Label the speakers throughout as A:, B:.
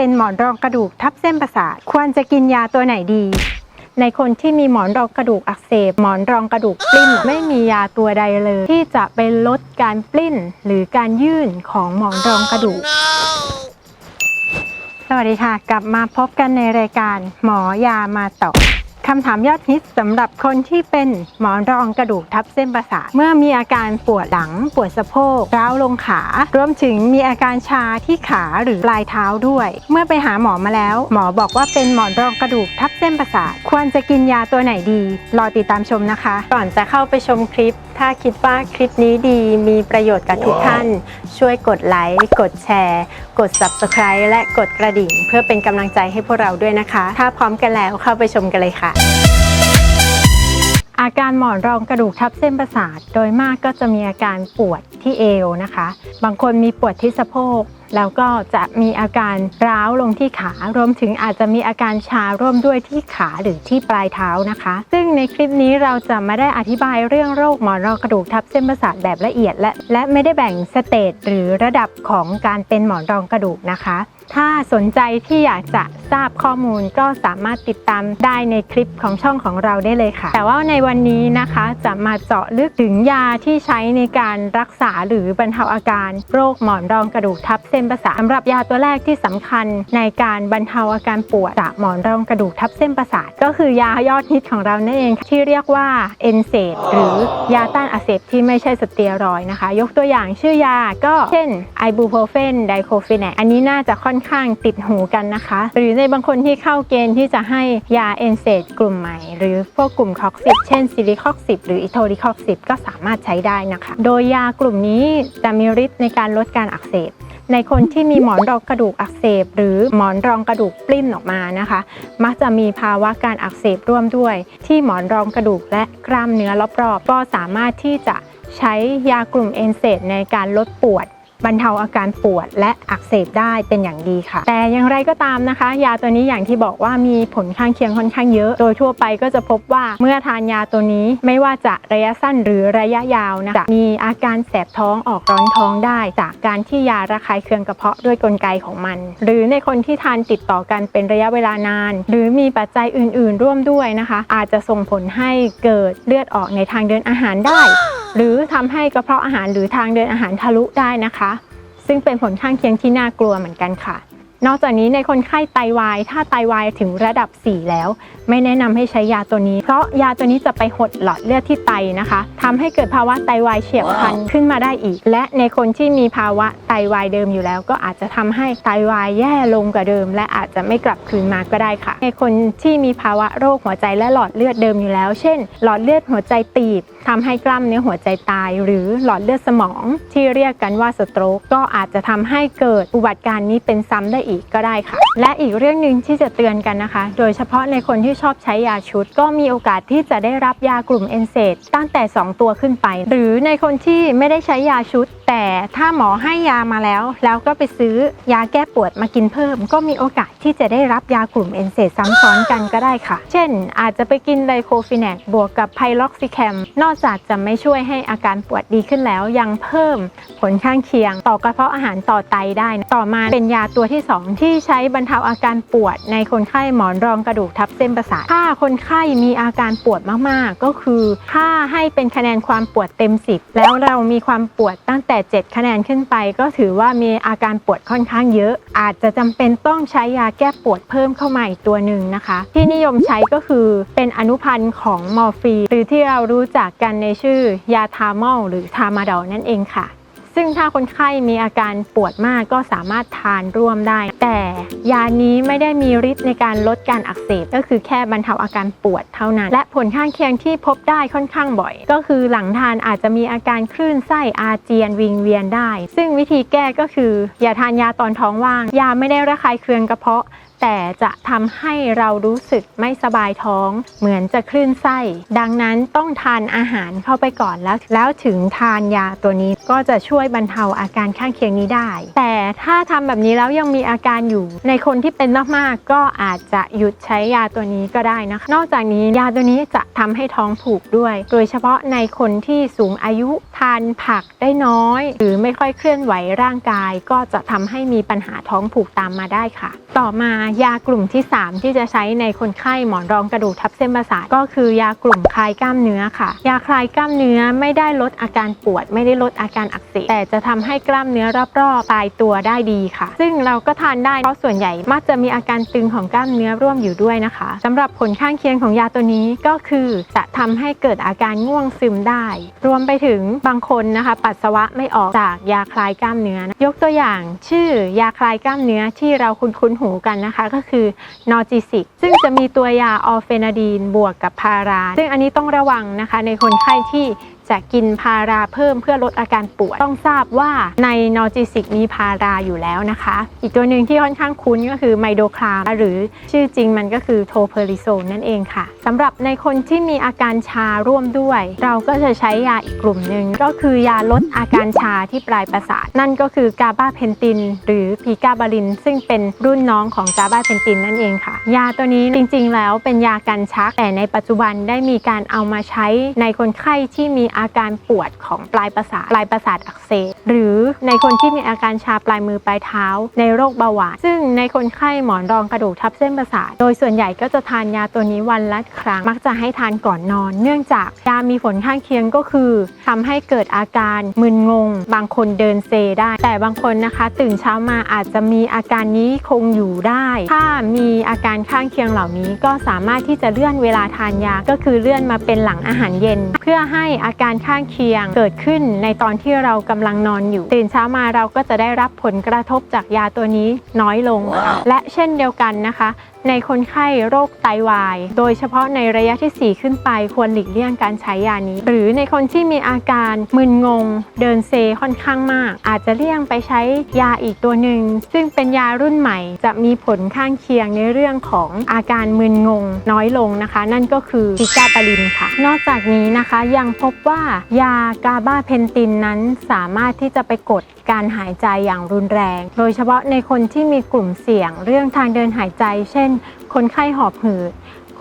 A: เป็นหมอนรองกระดูกทับเส้นประสาท ควรจะกินยาตัวไหนดี ในคนที่มีหมอนรองกระดูกอักเสบ หมอนรองกระดูกปลิ้นไม่มียาตัวใดเลย ที่จะไปลดการปลิ้น หรือการยื่นของหมอนรองกระดูก สวัสดีค่ะ กลับมาพบกันในรายการหมอยามาตอบ คำถามยอดฮิตสำหรับคนที่เป็นหมอนรองกระดูกทับเส้นประสาทเมื่อมีอาการปวดหลัง ปวดสะโพกร้าวลงขารวมถึงมีอาการชาที่ขาหรือปลายเท้าด้วย เมื่อไปหาหมอมาแล้ว หมอบอกว่าเป็นหมอนรองกระดูกทับเส้นประสาทควรจะกินยาตัวไหนดี รอติดตามชมนะคะ ก่อนจะเข้าไปชมคลิป ถ้าคิดว่าคลิปนี้ดีมีประโยชน์กับทุกท่าน ช่วยกดไลค์กดแชร์ กด Subscribe และกดกระดิ่ง เพื่อเป็นกำลังใจให้พวกเราด้วยนะคะ ถ้าพร้อมกันแล้วเข้าไปชมกันเลยค่ะอาการหมอนรองกระดูกทับเส้นประสาท โดยมากก็จะมีอาการปวดที่เอวนะคะ บางคนมีปวดที่สะโพก แล้วก็จะมีอาการร้าวลงที่ขารวมถึงอาจจะมีอาการชาร่วมด้วยที่ขาหรือที่ปลายเท้านะคะ ซึ่งในคลิปนี้เราจะไม่ได้อธิบายเรื่องโรคหมอนรองกระดูกทับเส้นประสาทแบบละเอียด และและไม่ได้แบ่งสเตจหรือระดับของการเป็นหมอนรองกระดูกนะคะ ถ้าสนใจที่อยากจะทราบข้อมูลก็สามารถติดตามได้ในคลิปของช่องของเราได้เลยค่ะ แต่ว่าในวันนี้นะคะจะมาเจาะลึกถึงยาที่ใช้ในการรักษาหรือบรรเทาอาการโรคหมอนรองกระดูกทับเส้นประสาทสำหรับยาตัวแรกที่สำคัญในการบรรเทาอาการปวดจากหมอนรองกระดูกทับเส้นประสาท ก็คือยายอดฮิตของเรานั่นเองที่เรียกว่าเอนเซดหรือยาต้านอักเสบที่ไม่ใช่สเตียรอยนะคะ ยกตัวอย่างชื่อยาก็เช่นไอบูโพรเฟนไดโคฟินแนอันนี้น่าจะค่อนข้างติดหูกันนะคะ หรือในบางคนที่เข้าเกณฑ์ที่จะให้ยาเอนเซดกลุ่มใหม่ หรือพวกกลุ่มคอกซิบเช่นซิลิคอกซิบหรืออิโทลิคอกซิบก็สามารถใช้ได้นะคะ โดยยากลุ่มนี้จะมีฤทธิ์ในการลดการอักเสบในคนที่มีหมอนรองกระดูกอักเสบ หรือหมอนรองกระดูกปลิ้นออกมานะคะ มักจะมีภาวะการอักเสบร่วมด้วย ที่หมอนรองกระดูกและกล้ามเนื้อรอบๆ ก็สามารถที่จะใช้ยากลุ่มเอนเซดในการลดปวด บรรเทาอาการปวดและอักเสบได้เป็นอย่างดีค่ะ แต่อย่างไรก็ตามนะคะ ยาตัวนี้อย่างที่บอกว่ามีผลข้างเคียงค่อนข้างเยอะ โดยทั่วไปก็จะพบว่าเมื่อทานยาตัวนี้ไม่ว่าจะระยะสั้นหรือระยะยาวนะจะมีอาการแสบท้องออกร้อนท้องได้ จากการที่ยาระคายเคืองกระเพาะด้วยกลไกของมัน หรือในคนที่ทานติดต่อกันเป็นระยะเวลานาน หรือมีปัจจัยอื่น ๆ ร่วมด้วยนะคะ อาจจะส่งผลให้เกิดเลือดออกในทางเดินอาหารได้ หรือทำให้กระเพาะอาหารหรือทางเดินอาหารทะลุได้นะคะ ซึ่งเป็นผลข้างเคียงที่น่ากลัวเหมือนกันค่ะ นอกจากนี้ในคนไข้ไตวายถ้าไตวายถึงระดับ 4 แล้ว ไม่แนะนำให้ใช้ยาตัวนี้ เพราะยาตัวนี้จะไปหดหลอดเลือดที่ไตนะคะทำให้เกิดภาวะไตวายเฉียบพลันขึ้นมาได้อีก และในคนที่มีภาวะไตวายเดิมอยู่แล้ว ก็อาจจะทำให้ไตวายแย่ลงกว่าเดิม และอาจจะไม่กลับคืนมาก็ได้ค่ะ ในคนที่มีภาวะโรคหัวใจและหลอดเลือดเดิมอยู่แล้ว เช่น หลอดเลือดหัวใจตีบทำให้กล้ามเนื้อหัวใจตาย หรือหลอดเลือดสมอง ที่เรียกกันว่าสโตรกก็อาจจะทำให้เกิดอุบัติการณ์นี้เป็นซ้ำได้อีกก็ได้ค่ะ และอีกเรื่องหนึ่งที่จะเตือนกันนะคะ โดยเฉพาะในคนที่ชอบใช้ยาชุด ก็มีโอกาสที่จะได้รับยากลุ่มเอนเซตตั้งแต่ 2 ตัวขึ้นไป หรือในคนที่ไม่ได้ใช้ยาชุด แต่ถ้าหมอให้ยามาแล้ว แล้วก็ไปซื้อยาแก้ปวดมากินเพิ่ม ก็มีโอกาสที่จะได้รับยากลุ่มเอนเซดซ้ำซ้อนกันก็ได้ค่ะ เช่น อาจจะไปกินไดโคฟินแนกบวกกับไพล็อกซิแคม นอกจากจะไม่ช่วยให้อาการปวดดีขึ้นแล้ว ยังเพิ่มผลข้างเคียง ต่อกระเพาะอาหารต่อไตได้นะต่อมาเป็นยาตัวที่ 2 ที่ใช้บรรเทาอาการปวด ในคนไข้หมอนรองกระดูกทับเส้นประสาทถ้าคนไข้มีอาการปวดมากๆ ก็คือถ้าให้เป็นคะแนนความปวดเต็ม 10 แล้วเรามีความปวดตั้งแต่7คะแนนขึ้นไป ก็ถือว่ามีอาการปวดค่อนข้างเยอะ อาจจะจำเป็นต้องใช้ยาแก้ปวดเพิ่มเข้ามาอีกตัวหนึ่งนะคะ ที่นิยมใช้ก็คือเป็นอนุพันธ์ของมอร์ฟีหรือที่เรารู้จักกันในชื่อยาทามอลหรือทามาดอลนั่นเองค่ะ ซึ่งถ้าคนไข้มีอาการปวดมากก็สามารถทานร่วมได้ แต่ยานี้ไม่ได้มีฤทธิ์ในการลดการอักเสบก็คือแค่บรรเทาอาการปวดเท่านั้น และผลข้างเคียงที่พบได้ค่อนข้างบ่อย ก็คือหลังทานอาจจะมีอาการคลื่นไส้อาเจียนวิงเวียนได้ ซึ่งวิธีแก้ก็คือ อย่าทานยาตอนท้องว่าง ยาไม่ได้ระคายเคืองกระเพาะ แต่จะทำให้เรารู้สึกไม่สบายท้อง เหมือนจะคลื่นไส้ ดังนั้นต้องทานอาหารเข้าไปก่อนแล้ว แล้วถึงทานยาตัวนี้ก็จะช่วยบรรเทาอาการข้างเคียงนี้ได้ แต่ถ้าทำแบบนี้แล้วยังมีอาการอยู่ ในคนที่เป็นมากๆก็อาจจะหยุดใช้ยาตัวนี้ก็ได้นะคะนอกจากนี้ยาตัวนี้จะทำให้ท้องผูกด้วย โดยเฉพาะในคนที่สูงอายุ ทานผักได้น้อย หรือไม่ค่อยเคลื่อนไหวร่างกาย ก็จะทำให้มีปัญหาท้องผูกตามมาได้ค่ะ ต่อมายากลุ่มที่ 3 ที่จะใช้ในคนไข้หมอนรองกระดูกทับเส้นประสาทก็คือยากลุ่มคลายกล้ามเนื้อค่ะ ยาคลายกล้ามเนื้อไม่ได้ลดอาการปวด ไม่ได้ลดอาการอักเสบแต่จะทำให้กล้ามเนื้อรอบๆปลายตัวได้ดีค่ะ ซึ่งเราก็ทานได้เพราะส่วนใหญ่มักจะมีอาการตึงของกล้ามเนื้อร่วมอยู่ด้วยนะคะสำหรับผลข้างเคียงของยาตัวนี้ก็คือจะทำให้เกิดอาการง่วงซึมได้ รวมไปถึงบางคนนะคะ ปัสสาวะไม่ออกจากยาคลายกล้ามเนื้อนะยกตัวอย่างชื่อยาคลายกล้ามเนื้อที่เราคุ้นๆหูกันนะคะ ก็คือนอจิสิก ซึ่งจะมีตัวยาออเฟนาดีนบวกกับพารา ซึ่งอันนี้ต้องระวังนะคะในคนไข้ที่ จะกินพาราเพิ่มเพื่อลดอาการปวด ต้องทราบว่าในนอร์จิสิกมีพาราอยู่แล้วนะคะ อีกตัวหนึ่งที่ค่อนข้างคุ้นก็คือไมโดคลามหรือชื่อจริงมันก็คือโทเพอริโซนนั่นเองค่ะสำหรับในคนที่มีอาการชาร่วมด้วย เราก็จะใช้ยาอีกกลุ่มหนึ่งก็คือยาลดอาการชาที่ปลายประสาท นั่นก็คือกาบาเพนติน หรือพีกาบาลิน ซึ่งเป็นรุ่นน้องของกาบาเพนตินนั่นเองค่ะ ยาตัวนี้จริงๆ แล้วเป็นยากันชักแต่ในปัจจุบันได้มีการเอามาใช้ในคนไข้ที่มีอาการปวดของปลายประสาทปลายประสาทอักเสบ หรือในคนที่มีอาการชาปลายมือปลายเท้า ในโรคเบาหวาน ซึ่งในคนไข้หมอนรองกระดูกทับเส้นประสาท โดยส่วนใหญ่ก็จะทานยาตัวนี้วันละครั้ง มักจะให้ทานก่อนนอน เนื่องจากยามีผลข้างเคียงก็คือทำให้เกิดอาการมึนงง บางคนเดินเซได้ แต่บางคนนะคะ ตื่นเช้ามาอาจจะมีอาการนี้คงอยู่ได้ ถ้ามีอาการข้างเคียงเหล่านี้ก็สามารถที่จะเลื่อนเวลาทานยาก็คือเลื่อนมาเป็นหลังอาหารเย็น เพื่อให้อาการข้างเคียงเกิดขึ้นในตอนที่เรากำลังนอนอยู่ ตื่นเช้ามาเราก็จะได้รับผลกระทบจากยาตัวนี้น้อยลงค่ะและเช่นเดียวกันนะคะ ในคนไข้โรคไตวาย โดยเฉพาะในระยะที่ 4 ขึ้นไปควรหลีกเลี่ยงการใช้ยานี้ หรือในคนที่มีอาการมึนงง เดินเซค่อนข้างมาก อาจจะเลี่ยงไปใช้ยาอีกตัวหนึ่ง ซึ่งเป็นยารุ่นใหม่ จะมีผลข้างเคียงในเรื่องของอาการมึนงงน้อยลงนะคะ นั่นก็คือซิกาปาลินค่ะ นอกจากนี้นะคะยังพบว่ายากาบาเพนตินนั้นสามารถที่จะไปกด การหายใจอย่างรุนแรง โดยเฉพาะในคนที่มีกลุ่มเสี่ยงเรื่องทางเดินหายใจ เช่น คนไข้หอบหืด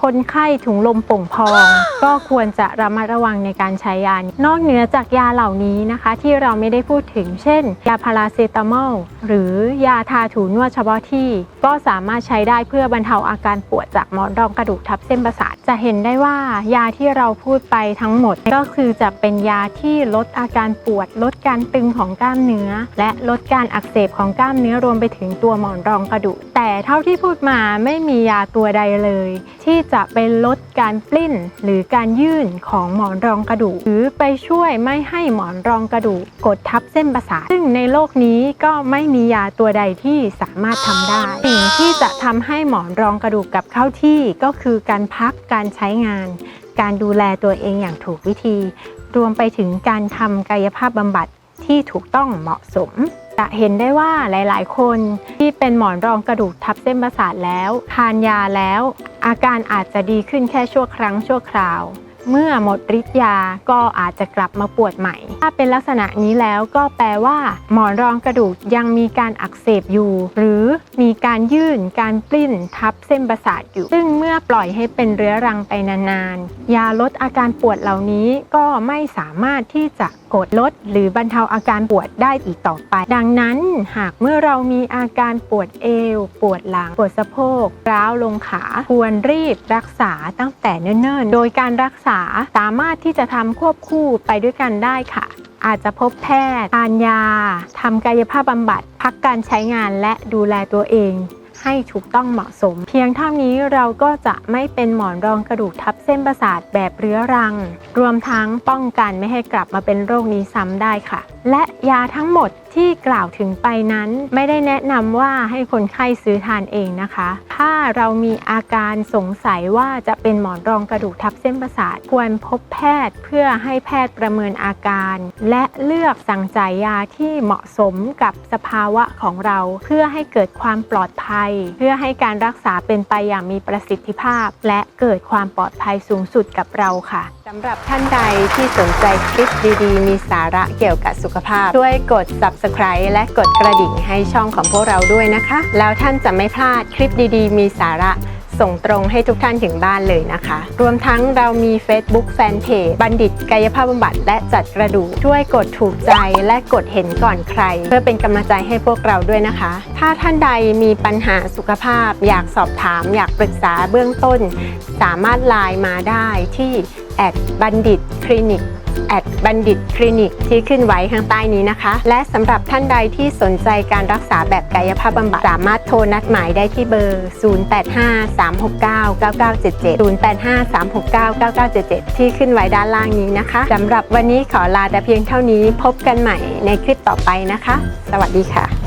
A: คนไข้ถุงลมโป่งพอง ก็ควรจะระมัดระวังในการใช้ยานอกเหนือจากยาเหล่านี้นะคะ ที่เราไม่ได้พูดถึง เช่น ยาพาราเซตามอลหรือยาทาถูนวดเฉพาะที่ ก็สามารถใช้ได้เพื่อบรรเทาอาการปวดจากหมอนรองกระดูกทับเส้นประสาทจะเห็นได้ว่ายาที่เราพูดไปทั้งหมด ก็คือจะเป็นยาที่ลดอาการปวด ลดการตึงของกล้ามเนื้อ และลดการอักเสบของกล้ามเนื้อรวมไปถึงตัวหมอนรองกระดูกแต่เท่าที่พูดมาไม่มียาตัวใดเลย ที่จะไปลดการปลิ้น หรือการยื่นของหมอนรองกระดูก หรือไปช่วยไม่ให้หมอนรองกระดูกกดทับเส้นประสาท ซึ่งในโลกนี้ก็ไม่มียาตัวใดที่สามารถทำได้ สิ่งที่จะทำให้หมอนรองกระดูกกลับเข้าที่ก็คือการพักการใช้งาน การดูแลตัวเองอย่างถูกวิธี รวมไปถึงการทำกายภาพบำบัดที่ถูกต้องเหมาะสม จะเห็นได้ว่าหลายๆ คนที่เป็นหมอนรองกระดูกทับเส้นประสาทแล้ว ทานยาแล้ว อาการอาจจะดีขึ้นแค่ชั่วครั้งชั่วคราว เมื่อหมดฤทธิ์ยาก็อาจจะกลับมาปวดใหม่ ถ้าเป็นลักษณะนี้แล้วก็แปลว่า หมอนรองกระดูกยังมีการอักเสบอยู่ หรือมีการยื่นการปลิ้นทับเส้นประสาทอยู่ ซึ่งเมื่อปล่อยให้เป็นเรื้อรังไปนานๆ ยาลดอาการปวดเหล่านี้ก็ไม่สามารถที่จะกดลด หรือบรรเทาอาการปวดได้อีกต่อไป ดังนั้นหากเมื่อเรามีอาการปวดเอว ปวดหลัง ปวดสะโพกร้าวลงขา ควรรีบรักษาตั้งแต่เนิ่นๆ โดยการรักษาสามารถที่จะทำควบคู่ไปด้วยกันได้ค่ะ อาจจะพบแพทย์ทานยาทำกายภาพบำบัด พักการใช้งานและดูแลตัวเองให้ถูกต้องเหมาะสม เพียงเท่านี้เราก็จะไม่เป็นหมอนรองกระดูกทับเส้นประสาทแบบเรื้อรัง รวมทั้งป้องกันไม่ให้กลับมาเป็นโรคนี้ซ้ำได้ค่ะ และยาทั้งหมดที่กล่าวถึงไปนั้น ไม่ได้แนะนำว่าให้คนไข้ซื้อทานเองนะคะ ถ้าเรามีอาการสงสัยว่าจะเป็นหมอนรองกระดูกทับเส้นประสาท ควรพบแพทย์เพื่อให้แพทย์ประเมินอาการ และเลือกสั่งจ่ายยาที่เหมาะสมกับสภาวะของเรา เพื่อให้เกิดความปลอดภัย เพื่อให้การรักษาเป็นไปอย่างมีประสิทธิภาพ และเกิดความปลอดภัยสูงสุดกับเราค่ะสำหรับท่านใดที่สนใจคลิปดีๆ มีสาระเกี่ยวกับสุขภาพ ช่วยกด subscribe และกดกระดิ่งให้ช่องของพวกเราด้วยนะคะ แล้วท่านจะไม่พลาดคลิปดีๆ มีสาระส่งตรงให้ทุกท่านถึงบ้านเลยนะคะ รวมทั้งเรามี Facebook Fanpage บัณฑิตกายภาพบำบัดและจัดกระดูกช่วยกดถูกใจและกดเห็นก่อนใคร เพื่อเป็นกำลังใจให้พวกเราด้วยนะคะ ถ้าท่านใดมีปัญหาสุขภาพ อยากสอบถาม อยากปรึกษาเบื้องต้น สามารถไลน์มาได้ที่แอดบัณฑิตคลินิก แอดบัณฑิตคลินิกที่ขึ้นไว้ข้างใต้นี้นะคะ และสำหรับท่านใดที่สนใจการรักษาแบบกายภาพบำบัด สามารถโทรนัดหมายได้ที่เบอร์ 0853699977 0853699977 ที่ขึ้นไว้ด้านล่างนี้นะคะสำหรับวันนี้ขอลาแต่เพียงเท่านี้พบกันใหม่ในคลิปต่อไปนะคะ สวัสดีค่ะ